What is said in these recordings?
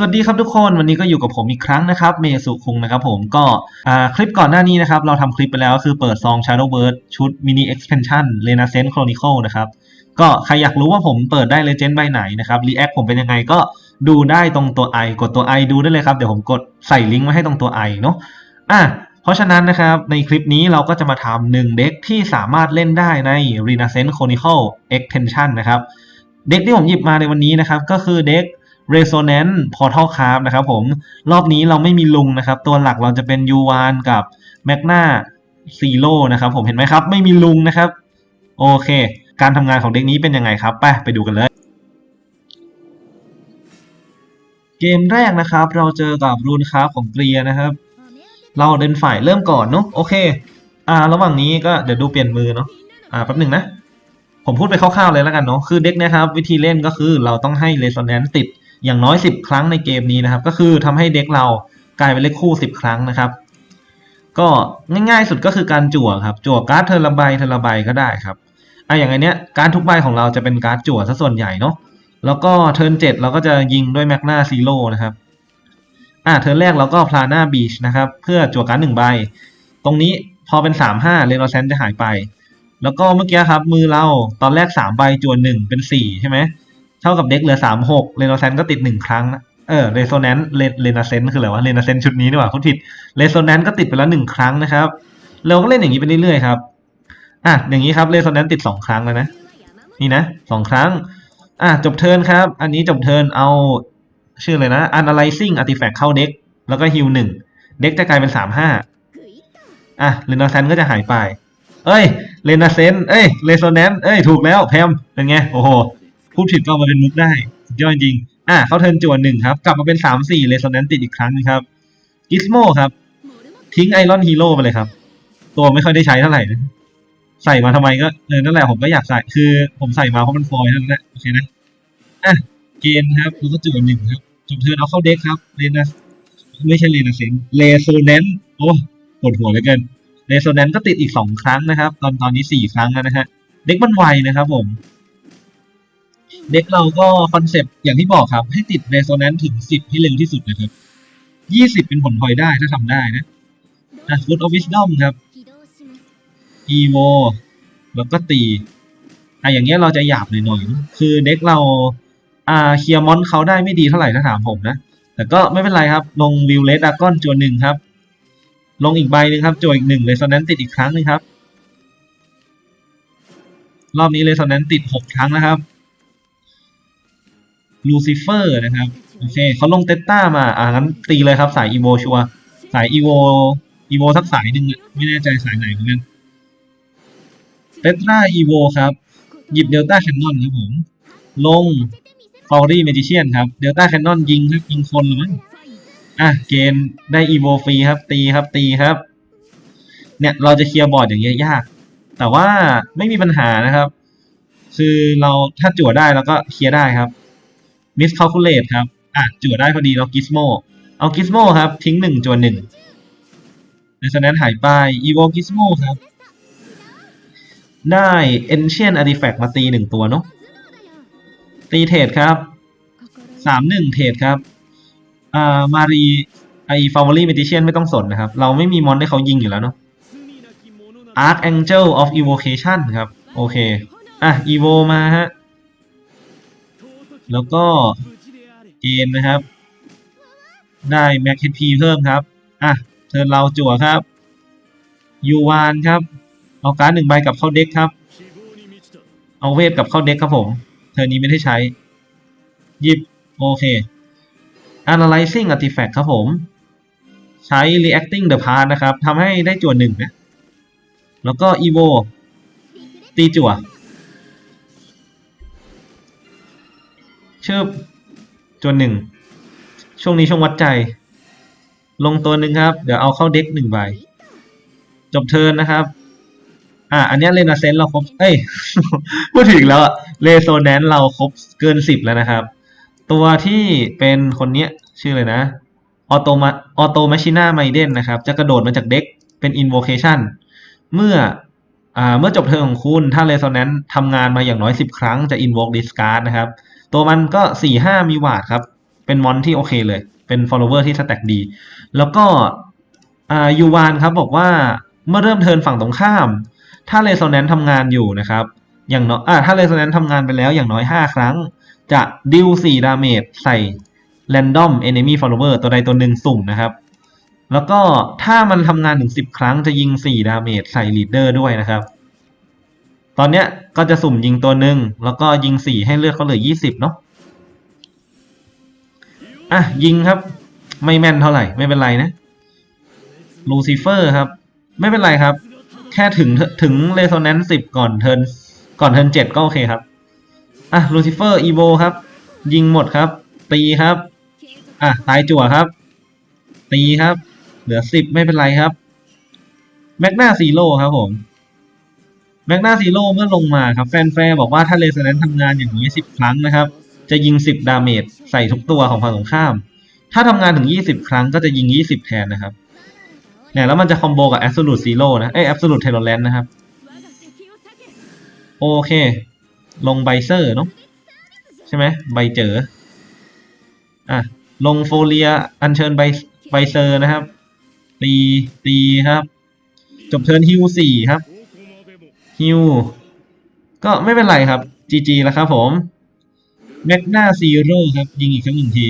สวัสดีครับทุกคนวันนี้ก็อยู่กับผมอีกครั้งนะครับเมสุคุงนะครับผมก็คลิปก่อนหน้านี้นะครับ เราทำคลิปไปแล้วก็คือเปิดซอง Shadow Bird ชุด Mini Expansion Renaissance Chronicle นะครับ ก็ใครอยากรู้ว่าผมเปิดได้ Legend ใบไหนนะครับ React ผมเป็นยังไงก็ดูได้ตรงตัว i กดตัว i ดูได้เลยครับ เดี๋ยวผมกดใส่ลิงก์ไว้ให้ตรงตัว i เนาะอะเพราะฉะนั้นนะครับในคลิปนี้เราก็จะมาทำหนึ่งเด็กที่สามารถเล่นได้ใน Renaissance Chronicle Extension นะครับเด็กที่ผมหยิบมาในวันนี้นะครับก็คือเด็ก Resonance Portal Craft นะครับผมรอบนี้เราไม่มีลุงนะครับ ตัวหลักเราจะเป็นยูวานกับ Magna Zero นะครับผมเห็นไหมครับ ไม่มีลุงนะครับ โอเค การทำงานของเด็กนี้เป็นยังไงครับไปไปดูกันเลย เกมแรกนะครับ เราเจอกับรูนคราฟของเกรียนะครับ เราเดินฝ่ายเริ่มก่อนเนาะโอเค อ่า ระหว่างนี้ก็เดี๋ยวดูเปลี่ยนมือเนาะอ่าแป๊บหนึ่งนะผมพูดไปคร่าวๆเลยแล้วกันเนาะ คือเด็กนะครับ วิธีเล่นก็คือเราต้องให้ Resonance ติด อย่างน้อย 10 ครั้งในเกมนี้นะครับ ก็คือทำให้เด็กเรากลายเป็นเลขคู่ 10 ครั้งนะครับ ก็ง่ายๆสุดก็คือการจั่วครับ จั่วการ์ดเทอร์ละใบเทอร์ละใบก็ได้ครับอะอย่างไอเนี้ยการทุกใบของเราจะเป็นการ์ดจั่วซะส่วนใหญ่เนาะแล้วก็เทิร์นเจ็ดเราก็จะยิงด้วยแมกนาซีโร่นะครับอะเทิร์นแรกเราก็พลาน่าบีชนะครับ เพื่อจั่วการ์ดหนึ่งใบ ตรงนี้พอเป็นสามห้าเรโนเซนจะหายไป แล้วก็เมื่อกี้ครับมือเราตอนแรกสามใบจั่วหนึ่งเป็นสี่ใช่ไหม เท่ากับเด็กเหลือสามหกเรโนเซนก็ติดหนึ่งครั้งนะเออเรโซแนนต์เรนเซนคืออะไรวะเรนเซนชุดนี้นี่หว่าคุณผิดเรโซแนนต์ก็ติดไปแล้วหนึ่งครั้งนะครับ เราก็เล่นอย่างนี้ไปเรื่อยๆครับอะอย่างนี้ครับเรโซแนนต์ติดสองครั้งแล้วนะนี่นะสองครั้งอะจบเทิร์นครับ อันนี้จบเทิร์นเอาชื่อเลยนะ analyzing artifact เข้าเด็กแล้วก็ฮิวหนึ่งเด็กจะกลายเป็นสามห้าอะเรโนเซนก็จะหายไป เอ้ยเรนาเซนเอ้ยเรโซแนนเอ้ยถูกแล้วแพมเป็นไงโอ้โห พูดผิดก็มาเป็นมุกได้สุดยอดจริง อะเขาเทินจวนหนึ่งครับ กลับมาเป็นสามสี่เรโซแนนติดอีกครั้งนึงครับกิสโมครับ ทิ้งไอรอนฮีโร่ไปเลยครับ ตัวไม่ค่อยได้ใช้เท่าไหร่นะใส่มาทำไมก็เออนั่นแหละผมก็อยากใส่คือ ผมใส่มาเพราะมันฟอยเท่านั้นแหละโอเคนะอะเกมครับแล้วก็จวนหนึ่งครับจบเทิร์นเอาเข้าเด็กครับเรนาไม่ใช่เรนาเซนเรโซแนนโอ้ปวดหัวเหลือเกินเรโซแนนก็ติดอีกสองครั้งนะครับ ตอนตอนนี้สี่ครั้งแล้วนะฮะเด็กมันไวนะครับผม เด็กเราก็คอนเซปต์อย่างที่บอกครับ ให้ติดเรโซแนนถึงสิบให้เร็วที่สุดนะครับยี่สิบเป็นผลพลอยได้ถ้าทำได้นะอะฟุตออฟวิสดอมครับอีโวแล้วก็ตีอะอย่างเงี้ยเราจะหยาบหน่อยๆนะคือเด็กเราอ่าเคียร์มอนเขาได้ไม่ดีเท่าไหร่ถ้าถามผมนะแต่ก็ไม่เป็นไรครับ ลงวิวเลสดากอนจวนหนึ่งครับ ลงอีกใบหนึ่งครับโจอีกหนึ่งเลยโซนนั้นติดอีกครั้งหนึงครับ รอบนี้เลยโซนนั้นติดหกครั้งนะครับ ลูซิเฟอร์นะครับโอเคเขาลงเตต้ามา อ่างั้นตีเลยครับสายอีโวชัวร์สายอีโวอีโวสักสายหนึ่งอะไม่แน่ใจสายไหนเหมือนกันเตต้าอีโวครับ หยิบเดลต้าแคนนอนครับผม ลงฟอรี่เมจิเชียนครับเดลต้าแคนนอนยิงครับยิงคนเหรือมั้งอะเกณฑ์ได้อีโวฟรีครับ ตีครับตีครับ เนี่ยเราจะเคลียร์บอร์ดอย่างเงี้ยยาก แต่ว่าไม่มีปัญหานะครับ คือเราถ้าจั่วได้เราก็เคลียร์ได้ครับ มิสค a l คูลเลตครับ อะจั่วได้พอดีเรากิสโมเอากิสโมครับ ทิ้งหนึ่งจั่วหนึ่งในสนั้นหายไปอีโวกิสโมครับ ได้ Ancient Artifact มาตีหนึ่งตัวเนาะตีเทรดครับสามหนึ่งเทรดครับอ่ามารีไอฟาวอรี่เมจิเชียนไม่ต้องสนนะครับ เราไม่มีมอนให้เขายิงอยู่แล้วเนาะ Archangel of Evocation คชันครับ โอเค อะ Evo มาฮะ แล้วก็เกมนะครับ ได้ Max HP เพิ่มครับ อะเทิร์นเราจั่วครับยูวานครับ เอาการ์ดหนึ่งใบกับเข้าเด็กครับ เอาเวทกับเข้าเด็กครับผม เทิร์นนี้ไม่ได้ใช้ หยิบ โอเค analyzing artifact ครับผม ใช้ reacting the past นะครับทำให้ได้จั่วหนึ่งนะ แล้วก็ evo ตีจั่ว ชื่อจั่วหนึ่ง ช่วงนี้ช่วงวัดใจ ลงตัวหนึ่งครับ เดี๋ยวเอาเข้าเด็กหนึ่งใบ จบเทิร์นนะครับ อะอันนี้เลนาเซนเราครบ เอ้ย พูดถึงแล้วอะเลโซแนนเราครบเกินสิบแล้วนะครับ ตัวที่เป็นคนเนี้ย ชื่อเลยนะออโตมาออโตมาชิน่าไมเดนนะครับ จะกระโดดมาจากเด็กเป็นอินโวเคชันเมื่ออ่าเมื่อจบเทิร์นของคุณ ถ้าเรโซแนนทำงานมาอย่างน้อยสิบครั้งจะอินโวกดิสการ์ดนะครับ ตัวมันก็สี่ห้ามีวาดครับ เป็นมอนที่โอเคเลย เป็น follower ที่สแต็กดี แล้วก็อูวานครับบอกว่าเมื่อเริ่มเทินฝั่งตรงข้าม ถ้าเรโซแนนซ์ทำงานอยู่นะครับ อย่างน้อยถ้าเรโซแนนซ์ทำงานไปแล้วอย่างน้อย 5 ครั้ง จะดิว4ดาเมจใส่ random enemy follower ตัวใดตัวหนึ่งสุ่มนะครับ แล้วก็ถ้ามันทำงานถึง 10 ครั้งจะยิง 4 ดาเมจใส่ leader ด้วยนะครับ ตอนเนี้ยก็จะสุ่มยิงตัวหนึ่งแล้วก็ยิง4ให้เลือดเขาเหลือ20เนาะอะยิงครับ ไม่แม่นเท่าไหร่ไม่เป็นไรนะลูซิเฟอร์ครับ ไม่เป็นไรครับ แค่ถึงถึงเรโซแนนซ์สิบก่อนเทินก่อนเทินเจ็ดก็โอเคครับอะลูซิเฟอร์อีโวครับ ยิงหมดครับ ตีครับ อะตายจั่วครับ ตีครับ เหลือสิบไม่เป็นไรครับแมกนาซีโร่ครับผม แมกนาซีโร่เมื่อลงมาครับแฟนแฟร์บอกว่าถ้าเร s แนนทำงานอย่างนี้สิบครั้งนะครับ จะยิงสิบดาเมจใส่ทุกตัวของฝั่งตรงข้าม ถ้าทำงานถึงยี่สิบครั้งก็จะยิงยี่สิบแทนนะครับเนี่ยแล้วมันจะคอมโบกับ Absolute Zero นะเอ้ย Absolute t e r r o r a n นะครับ โอเค ลงไบเซอร์เนาะใช่ไหมใบเจออะลงโฟเลียอัญเชิญไบไบเซอร์นะครับตีตีครับ จบเทิร์นฮิวสี่ครับ ฮิวก็ไม่เป็นไรครับ GG แล้วครับผมแมกนาซีโร่ครับ ยิงอีกครั้งหนึ่งที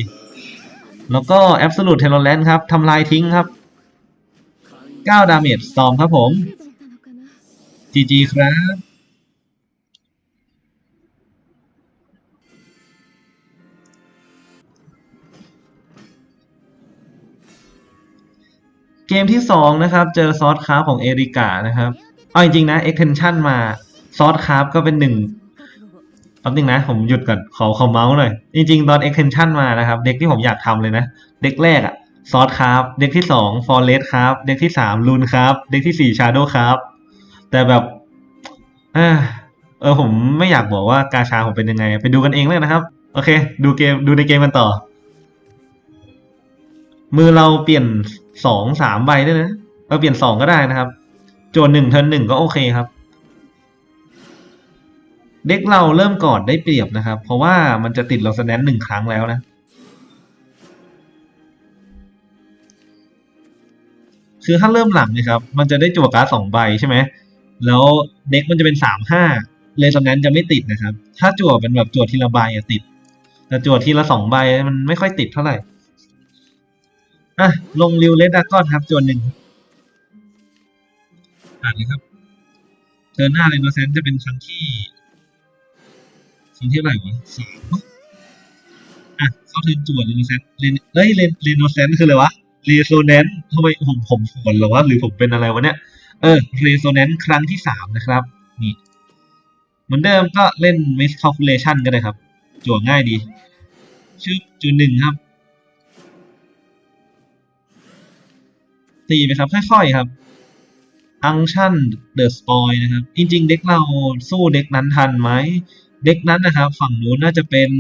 แล้วก็ Absolute t e r r o r a n ครับทำลายทิ้งครับ 9 ดาเมจสตอมครับผม GG ครับเกมที่สองนะครับ เจอซอสคราของเอริกานะครับ เอาจริงๆนะ extension มาซอสคราฟก็เป็นหนึ่งแป๊บนึงนะ ผมหยุดก่อนขอขอเมาส์หน่อย จริงๆ ตอน extension มานะครับ เด็กที่ผมอยากทำเลยนะ เด็กแรกอะซอสคราฟเด็กที่สองฟอร์เรสครับเด็กที่สามลูนครับเด็กที่สี่ชาโดครับแต่แบบเออเออผมไม่อยากบอกว่ากาชาผมเป็นยังไง ไปดูกันเองเลยนะครับ โอเค ดูเกมดูในเกมกันต่อ มือเราเปลี่ยนสองสามใบได้นะเราเปลี่ยนสองก็ได้นะครับ โจนหนึ่งเทิร์นหนึ่งก็โอเคครับ เด็กเราเริ่มก่อนได้เปรียบนะครับ เพราะว่ามันจะติดเราสแนนหนึ่งครั้งแล้วนะคือถ้าเริ่มหลังนะครับ มันจะได้จั่วการ์ดสองใบใช่ไหมแล้วเด็กมันจะเป็นสามห้าเลยสแนนจะไม่ติดนะครับ ถ้าจั่วเป็นแบบจั่วทีละใบอะติด แต่จั่วทีละสองใบมันไม่ค่อยติดเท่าไหร่อะลงริวเลดดากอนครับจวนหนึ่ง อ่านเลยครับเทอร์หน้าเรโนเซนจะเป็นครั้งที่ครั้งที่เท่าไหร่วะสามอะเข้าเทินจวดเรโนเซนเรนเอ้ยเรนเรโนเซนคืออะไรวะเรโซแนนทำไมผมผมฝนหรอวะหรือผมเป็นอะไรวะเนี่ยเออเรโซแนนครั้งที่สามนะครับ นี่ เหมือนเดิมก็เล่น miss calculation ก็ได้ครับจวดง่ายดี ชื่อจุดหนึ่งครับ ตีไปครับ ค่อยๆครับ อังชั่นเดอะสปอยนะครับ จริงๆ เด็กเราสู้เด็กนั้นทันไหม เด็กนั้นนะครับ ฝั่งนู้นน่าจะเป็น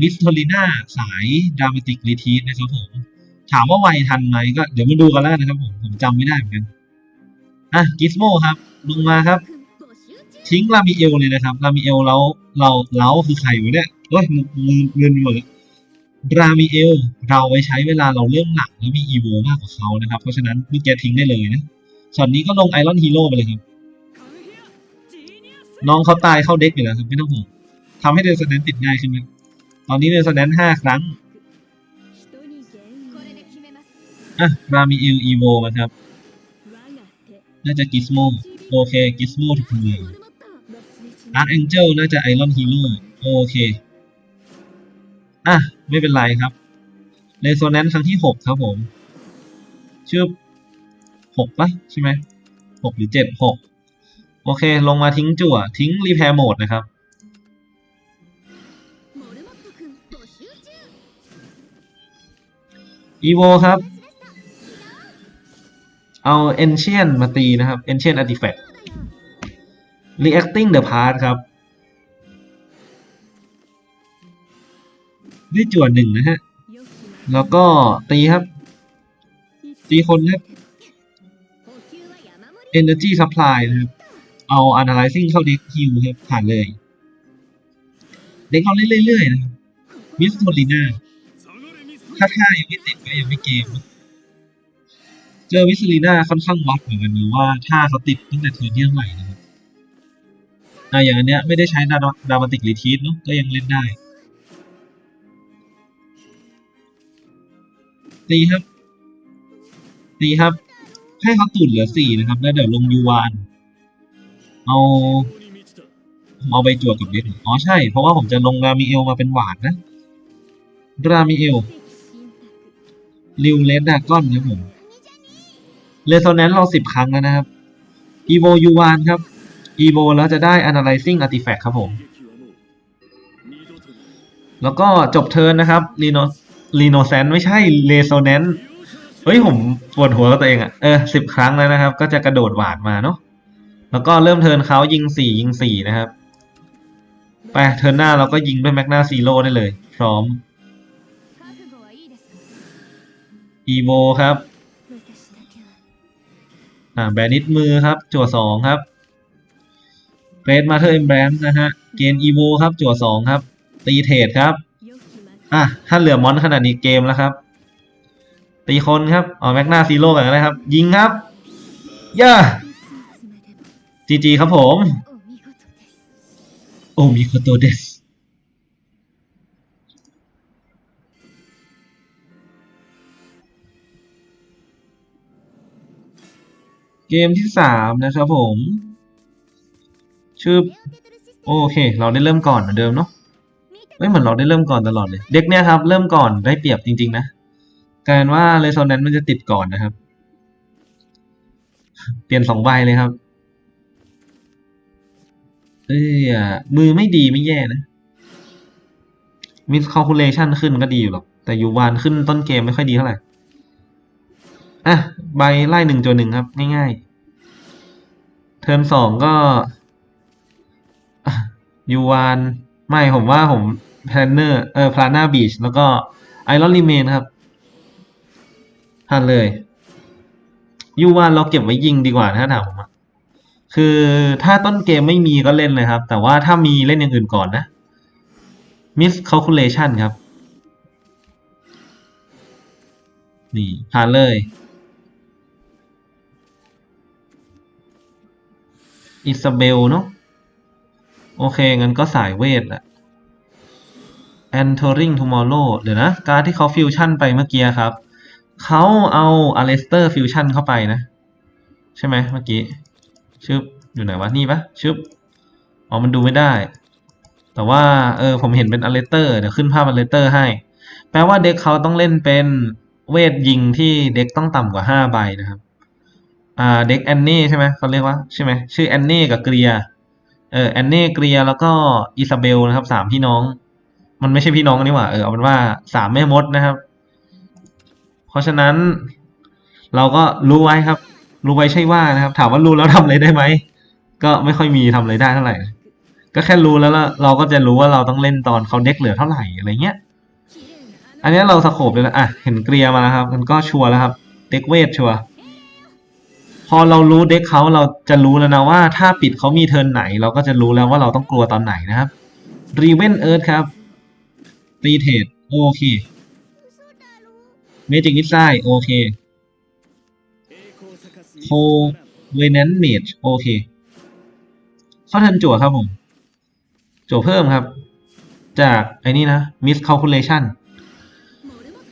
มิสโทลิน่าสายดรามาติกรีทีสนะครับผม ถามว่าไวทันไหมก็เดี๋ยวมาดูกันแล้วนะครับผมผมจำไม่ได้เหมือนกัน อะกิสโมครับ ลงมาครับ ทิ้งลามิเอลเลยนะครับลามิเอลเราเราเราคือใครวะเนี่ยเฮ้ยมือเงินหมดเลยรามิเอลเราไว้ใช้เวลาเราเริ่มหลังแล้วมีอีโวมากกว่าเขานะครับ เพราะฉะนั้นพี่แกทิ้งได้เลยนะ ส่วนนี้ก็ลงไอรอนฮีโร่ไปเลยครับ น้องเขาตายเข้าเด็กอยู่แล้วครับ ไม่ต้องห่วงทำให้เดนสแนนติดง่ายขึ้นไหมตอนนี้เดนสแนนห้าครั้งอะรามิเอลอีโวมาครับ น่าจะกิสโมโอเคกิสโมถูกเลยอาร์แองเจลน่าจะไอรอนฮีโร่โอเค อะ ไม่เป็นไรครับเรโซแนนซ์ครั้งที่หกครับผมชื่อ หกปะใช่ไหมหกหรือเจ็ดหกโอเค ลงมาทิ้งจั่ว ทิ้งรีแพร์โหมดนะครับ อีโวครับ เอา Ancient มาตีนะครับ Ancient Artifact Reacting the Past ครับได้จวหนึ่งนะฮะ แล้วก็ตีครับ ตีคนครับ Energy Supply นะครับ เอา Analyzing เข้าเด็กฮิวครับผ่านเลย เด็กเอาเรื่อยๆนะครับมิสโทลิน่าถ้าท่ายังไม่ติดก็ยังไม่เกม เจอวิสลีน่าค่อนข้างวัดเหมือนกันนะว่าถ้าเขาติดตั้งแต่เทิร์นที่เท่าไหร่นะครับอะอย่างอันเนี้ยไม่ได้ใช้ดาดามาติกรีทีสเนาะก็ยังเล่นได้ตีครับตีครับ ให้เขาตุ่นเหลือสี่นะครับ แล้วเดี๋ยวลงยูวาน เอาผมเอาไปจวดกับเบสอ๋อใช่ เพราะว่าผมจะลงรามิเอลมาเป็นหวานนะ รามิเอลริวเลสดาก้อนครับผมเรโซแนนซ์เราสิบครั้งแล้วนะครับ อีโวยูวานครับ อีโวแล้วจะได้ analyzing artifact ครับผม แล้วก็จบเทิร์นนะครับ รีโนรีโนแซนไม่ใช่เรโซแนน ฮ้ยผมปวดหัวกับตัวเองอะเออสิบครั้งแล้วนะครับ ก็จะกระโดดหวาดมาเนาะแล้วก็เริ่มเทินเขายิงสี่ยิงสี่นะครับ ไปเทินหน้าเราก็ยิงด้วยแมกนาซีโร่ได้เลย พร้อมอีโวครับ อ่าแบนิดมือครับ จั่วสองครับเกรดมาเธอร์เอมแบรนนะฮะ เกณฑ์อีโวครับ จั่วสองครับ ตีเทรดครับ อะถ้าเหลือมอนขนาดนี้เกมแล้วครับ ตีคนครับเอาแม็กนาซีโร่กันนะครับ ยิงครับย่าจีจีครับผม โอมิโคโตเดสเกมที่สามนะครับผม ชื่อ โอเค เราได้เริ่มก่อนเหมือนเดิมเนาะเอ้ยเหมือนเราได้เริ่มก่อนตลอดเลย เด็กเนี่ยครับ เริ่มก่อนได้เปรียบจริง ๆ นะ กลายเป็นว่าเรโซแนนซ์มันจะติดก่อนนะครับ เปลี่ยนสองใบเลยครับ เอ้ยอะมือไม่ดีไม่แย่นะมิสค a l คูลเลชันขึ้นก็ดีอยู่หรอก แต่ยูวานขึ้นต้นเกมไม่ค่อยดีเท่าไหร่ อะ ใบไล่หนึ่งจหนึ่งครับ ง่ายๆ เทิร์นสองก็อยูวาน ไม่ผมว่าผมแพลนเนอร์ เออพลาน่าบีชแล้วก็ไอรอนรีเมนครับ ผ่านเลยยูวานเราเก็บไว้ยิงดีกว่าถ้าถามผมอะคือถ้าต้นเกมไม่มีก็เล่นเลยครับ แต่ว่าถ้ามีเล่นอย่างอื่นก่อนนะ miss calculation ครับ นี่ผ่านเลย อิซาเบลเนาะโอเค งั้นก็สายเวทแหละ entering tomorrow เดี๋ยวนะ การที่เขาฟิวชั่นไปเมื่อกี้ครับ เขาเอาอเลสเตอร์ฟิวชั่นเข้าไปนะ ใช่ไหมเมื่อกี้ ชึบ อยู่ไหนวะ นี่ปะชึบ อ๋อ มันดูไม่ได้ แต่ว่า เออ ผมเห็นเป็นอเลสเตอร์เดี๋ยวขึ้นภาพอเลสเตอร์ให้ แปลว่าเด็กเขาต้องเล่นเป็นเวทยิงที่เด็กต้องต่ำกว่าห้าใบนะครับ อ่า เด็กแอนนี่ใช่ไหมเขาเรียกว่าใช่ไหม ชื่อแอนนี่กับเกรีย เออ แอนนี่ เกรีย แล้วก็อิซาเบลนะครับสามพี่น้อง มันไม่ใช่พี่น้องนี่หว่า เออ เอาเป็นว่าสามแม่มดนะครับ ราะฉะนั้น เราก็รู้ไว้ครับ รู้ไว้ใช่ว่านะครับ ถามว่ารู้แล้วทำอะไรได้ไหมก็ไม่ค่อยมีทำอะไรได้เท่าไหร่ ก็แค่รู้แล้วเราก็จะรู้ว่าเราต้องเล่นตอนเขาเด็กเหลือเท่าไหร่อะไรเงี้ย อันนี้เราสโคบเลยนะอะเห็นเกลียมาแล้วครับ มันก็ชัวร์แล้วครับ เด็กเวทชัวร์พอเรารู้เด็กเขาเราจะรู้แล้วนะว่าถ้าปิดเขามีเทิร์นไหน เราก็จะรู้แล้วว่าเราต้องกลัวตอนไหนนะครับรีเวนเอิร์ธครับตีเทดโอเค เมจิกนิสไซโอเคโคเวนแนนเมจโอเค เข้าทิร์นจั่วครับผม จั่วเพิ่มครับ จากไอ้นี่นะ miss calculation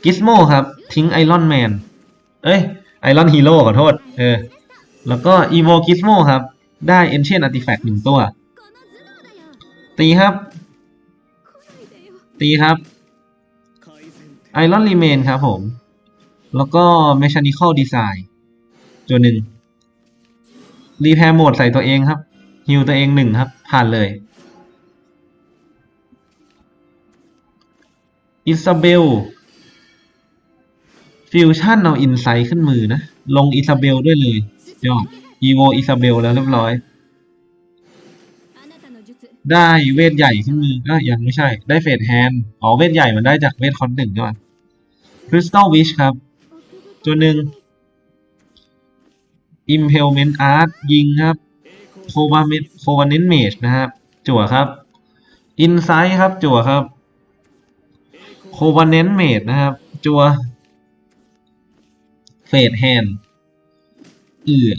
กิสโมครับ ทิ้งไอรอนแมน เอ้ยไอรอนฮีโร่ขอโทษ เออ แล้วก็อีโวกิสโมครับ ได้เอนเชีนอาร์ติแฟกต์หนึ่งตัว ตีครับ ตีครับไอรอนรีเมนครับผม แล้วก็ Mechanical Design ตัวหนึ่งรีแพร์โหมดใส่ตัวเองครับฮิวตัวเองหนึ่งครับ ผ่านเลยอิซาเบลฟิวชั่นเอาอินไซต์ขึ้นมือนะ ลงอิซาเบลด้วยเลยยอดอีโวอิซาเบลแล้วเรียบร้อย ได้เวทใหญ่ขึ้นมืออะยังไม่ใช่ ได้เฟดแฮนด์อ๋อเวทใหญ่มันได้จากเวทคอนหนึ่งใช่ไหมคริสตัลวิชครับ ตัวหนึ่ง Implement Art ยิงครับโควาเมโควาเนนเมจนะครับ จั่วครับ Insight ครับ จั่วครับโควาเนนเมจนะครับ จัวเฟดแฮนเอือ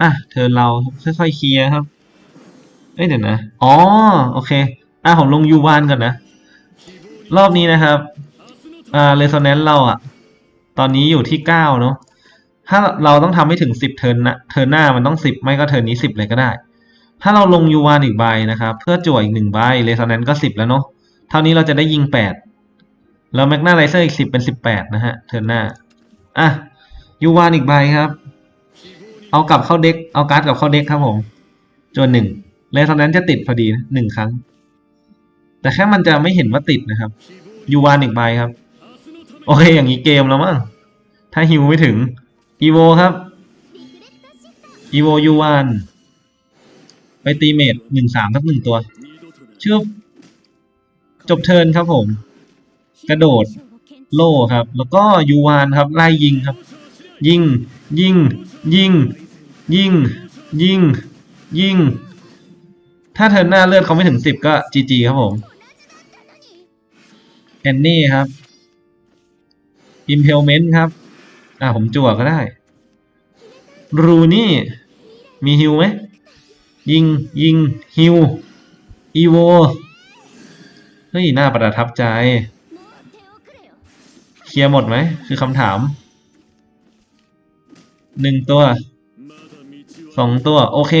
อะ เธอเราค่อยๆเคลียร์ครับเอ้ยเดี๋ยวนะ อ๋อ โอเค อะผมลงยูวานก่อนนะ รอบนี้นะครับ อ่าเรโซแนนซ์เราอะตอนนี้อยู่ที่เก้าเนาะถ้าเราต้องทำให้ถึงสิบเทิร์นนะเทิร์นหน้ามันต้องสิบไม่ก็เทิร์นนี้สิบเลยก็ได้ ถ้าเราลงยูวานอีกใบนะครับ เพื่อจั่วอีกหนึ่งใบเรโซแนนซ์ก็สิบแล้วเนาะเท่านี้เราจะได้ยิงแปดแล้วแมกนาไลเซอร์อีกสิบเป็นสิบแปดนะฮะเทิร์นหน้าอะยูวานอีกใบครับ เอากลับเข้าเด็กเอาการ์ดกลับเข้าเด็กครับผมจนหนึ่งเรโซแนนซ์จะติดพอดีหนึ่งครั้ง แต่แค่มันจะไม่เห็นว่าติดนะครับยูวานอีกใบครับ โอเค อย่างนี้เกมแล้วมั้งถ้าฮิวไม่ถึงอีโวครับอีโวยูวานไปตีเมดหนึ่งสามทักหนึ่งตัวชื่อจบเทินครับผม กระโดดโล่ครับ แล้วก็ยูวานครับไล่ยิงครับ ยิง ยิง ยิง ยิง ยิง ยิง ถ้าเทินหน้าเลือดเขาไม่ถึงสิบก็จีจีครับผมแอนนี่ครับ Implement ครับ อ่าผมจั่วก็ได้ รูนี่ มีฮิวไหม ยิงยิงฮิวอีโว เฮ้ย น่าประทับใจ เคลียร์หมดไหม คือคำถาม หนึ่งตัว สองตัว โอเค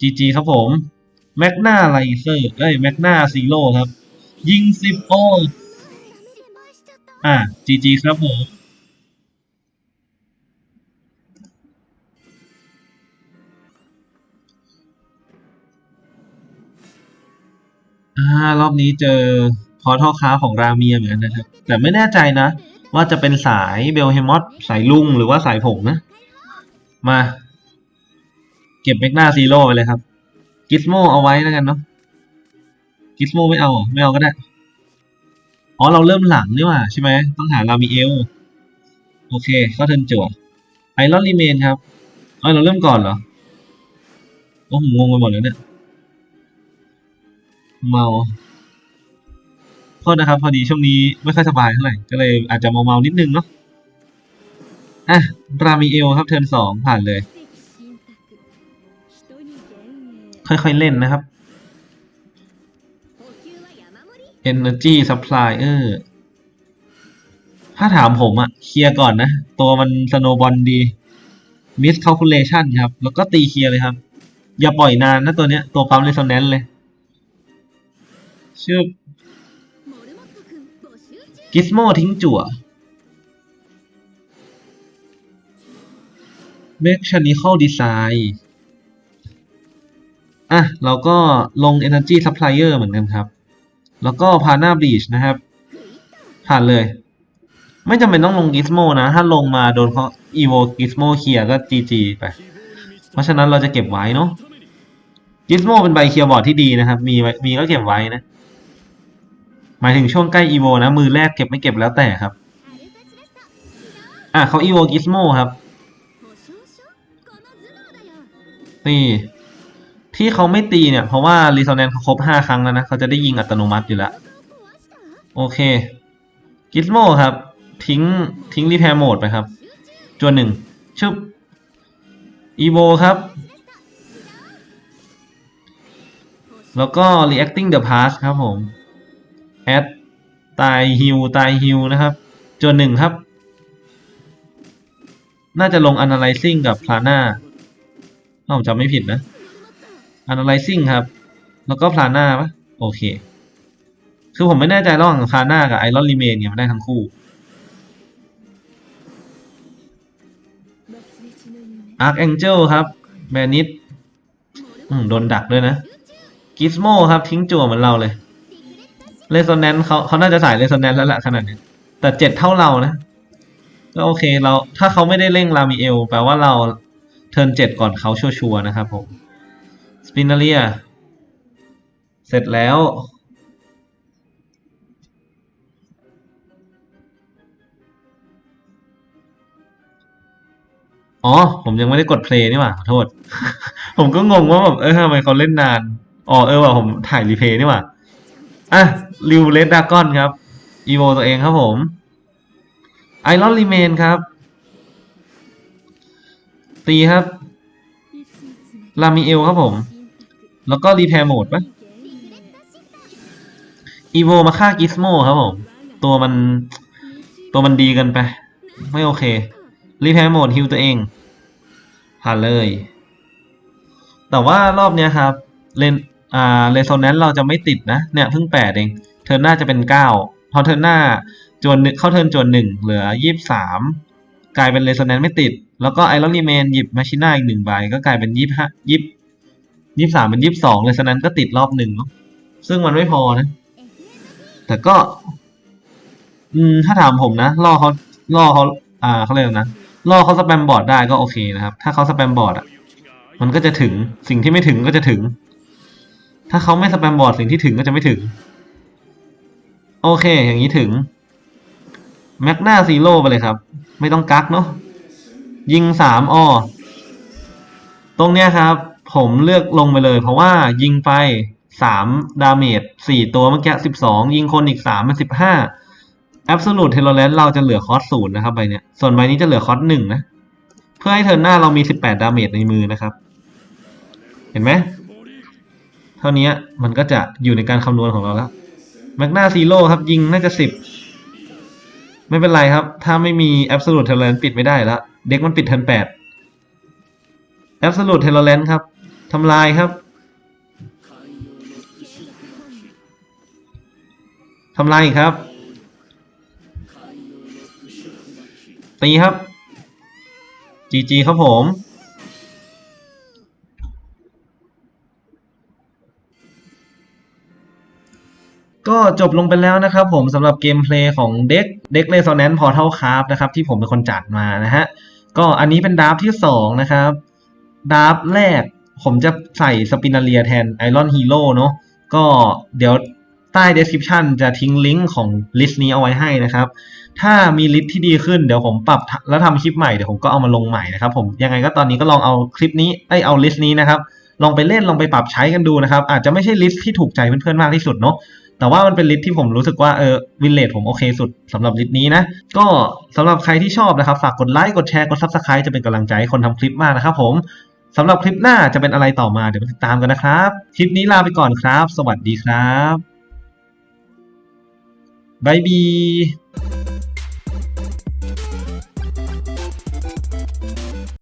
จีจีครับผม แมกนาไลเซอร์เอ้ย แมกนาซีโร่ครับ ยิงสิบโอ อะจีจีครับผมอ่ารอบนี้เจอพอท่อค้าของราเมียเหมือนกันนะครับ แต่ไม่แน่ใจนะ ว่าจะเป็นสายเบลเฮมอสสายลุงหรือว่าสายผงนะ มา เก็บเมกนาซีโร่ไปเลยครับ กิสโมเอาไว้แล้วกันเนาะกิสโมไม่เอาไม่เอาก็ได้ อ๋อเราเริ่มหลังนี่หว่าใช่ไหมต้องหารามีเอลโอเคเข้าเทิร์นจั่วไอรอนรีเมนครับเอ้ยเราเริ่มก่อนเหรอโอ้ผมงงไปหมดแล้วเนี่ยเมาโทษนะครับ พอดีช่วงนี้ไม่ค่อยสบายเท่าไหร่ก็เลยอาจจะเมาๆนิดนึงเนาะอะรามีเอลครับเทิร์นสองผ่านเลย ค่อยๆเล่นนะครับ Energy Supply เออถ้าถามผมอะเคลียร์ก่อนนะ ตัวมันสโนบอลดี Miss Calculation ครับ แล้วก็ตีเคลียร์เลยครับ อย่าปล่อยนานนะตัวเนี้ย ตัวปั๊ม Resonance เลย ชื่อ Gizmo ทิ้งจั่ว Mechanical Design อะ เราก็ลง Energy Supplier เหมือนกันครับ แล้วก็พา n a Breach นะครับ ผ่านเลย ไม่จำเป็นต้องลง Gizmo นะ ถ้าลงมาโดนเขา Evo Gizmo เคลียร์ก็ GG ไป เพราะฉะนั้นเราจะเก็บไว้เนาะ Gizmo เป็นใบเคลียร์บอร์ดที่ดีนะครับ มีไว้มีก็เก็บไว้นะ หมายถึงช่วงใกล้ Evo นะ มือแรกเก็บไม่เก็บแล้วแต่ครับ อะเขา Evo Gizmo ครับ นี่ ที่เขาไม่ตีเนี่ย เพราะว่า Resonance เขาครบห้าครั้งแล้วนะ เขาจะได้ยิงอัตโนมัติอยู่แล้ว โอเค Gizmo ครับ ทิ้งทิ้ง Repair Mode ไปครับจวนหนึ่งชึบ Evo ครับ แล้วก็ Reacting the Past ครับผม Add ตายฮิวตายฮิวนะครับจวนหนึ่งครับ น่าจะลง Analyzing กับ Plana ถ้าผมจำไม่ผิดนะ Analyzing ครับ แล้วก็ Plana ปะโอเค คือผมไม่แน่ใจระหว่าง Plana กับ Iron Remain เนี่ยมันได้ทั้งคู่ Archangel ครับแบนิดอืมโดนดักด้วยนะ Gizmo ครับทิ้งจั่วเหมือนเราเลย Resonance เขาเขาน่าจะสาย Resonance แล้วละขนาดนี้แต่เจ็ดเท่าเรานะ ก็โอเคเราถ้าเขาไม่ได้เร่งรามิเอล แปลว่าเราเทิร์นเจ็ดก่อนเขาชัวร์ๆนะครับผม สปินาเลีย เสร็จแล้ว อ๋อ ผมยังไม่ได้กดเพลย์นี่หว่าขอโทษ ผมก็งงว่าแบบเออทำไมเขาเล่นนาน อ๋อเออว่ะผมถ่ายรีเพย์นี่หว่า อะริวเลดดากอนครับ อีโวตัวเองครับผมไอรอนรีเมนครับ ตีครับ ลามิเอลครับผม แล้วก็รีแพร์โหมดปะอีโวมาฆ่ากิสโมครับผม ตัวมัน ตัวมันดีกันไป ไม่โอเค รีแพร์โหมดฮิวตัวเองผ่านเลย แต่ว่ารอบเนี้ยครับ เลนอ่าเรโซแนนซ์เราจะไม่ติดนะ เนี่ยเพิ่งแปดเอง เทิร์นหน้าจะเป็นเก้าพอเทิร์นหน้าจวนเข้าเทิร์นจวนหนึ่งเหลือยี่สิบสามกลายเป็นเรโซแนนซ์ไม่ติด แล้วก็ไอรอนรีเมนหยิบมาชิน่าอีกหนึ่งใบก็กลายเป็นยี่สิบห้ายี่ ยี่สามเป็นยี่สองเรโซแนนซ์ก็ติดรอบหนึ่งเนาะซึ่งมันไม่พอนะ แต่ก็ อืม ถ้าถามผมนะล่อเขาล่อเขาอ่าเขาเรียกนะล่อเขาสแปมบอร์ดได้ก็โอเคนะครับ ถ้าเขาสแปมบอร์ดอะ มันก็จะถึงสิ่งที่ไม่ถึงก็จะถึง ถ้าเขาไม่สแปมบอร์ดสิ่งที่ถึงก็จะไม่ถึง โอเค อย่างนี้ถึงแม็กนาซีโร่ไปเลยครับ ไม่ต้องกักเนาะยิงสามออตรงเนี้ยครับ ผมเลือกลงไปเลย เพราะว่ายิงไปสามดาเมจสี่ตัวเมื่อกี้สิบสองยิงคนอีกสามเป็นสิบห้าแอบสูตเทโลเลนเราจะเหลือคอสศูนย์นะครับใบเนี้ยส่วนใบนี้จะเหลือคอสหนึ่งนะ เพื่อให้เทิร์นหน้าเรามีสิบแปดดาเมจในมือนะครับ เห็นไหมเท่านี้มันก็จะอยู่ในการคำนวณของเราแล้วแมกนาซีโร่ครับยิงน่าจะสิบไม่เป็นไรครับ ถ้าไม่มี Absolute Tolerance ปิดไม่ได้แล้วเด็กมันปิดเทิร์นแปด Absolute Tolerance ครับ ทำลายครับทำลายอีกครับ ตีครับ GG ครับผม ก็จบลงไปแล้วนะครับผมสำหรับเกมเพลย์ของเด็กเด็กเลซอนแนนพอร์ทัลคราฟนะครับ ที่ผมเป็นคนจัดมานะฮะ ก็อันนี้เป็นดาราฟที่สองนะครับ ดาราฟแรก ผมจะใส่สปินาเลียแทนไอรอนฮีโร่เนาะก็เดี๋ยวใต้ description จะทิ้งลิงก์ของลิสต์นี้เอาไว้ให้นะครับ ถ้ามีลิสต์ที่ดีขึ้นเดี๋ยวผมปรับแล้วทำคลิปใหม่เดี๋ยวผมก็เอามาลงใหม่นะครับผมยังไงก็ตอนนี้ก็ลองเอาคลิปนี้ไอเอาลิสต์นี้นะครับลองไปเล่นลองไปปรับใช้กันดูนะครับ อาจจะไม่ใช่ลิสต์ที่ถูกใจเพื่อนๆมากที่สุดเนาะแต่ว่ามันเป็นลิสต์ที่ผมรู้สึกว่าเออวินเลทผมโอเคสุดสำหรับลิสต์นี้นะ ก็สำหรับใครที่ชอบนะครับ ฝากกดไลค์กดแชร์กด Subscribe จะเป็นกำลังใจให้คนทำคลิปมากนะครับผม สำหรับคลิปหน้าจะเป็นอะไรต่อมาเดี๋ยวมาติดตามกันนะครับ คลิปนี้ลาไปก่อนครับ สวัสดีครับบายบี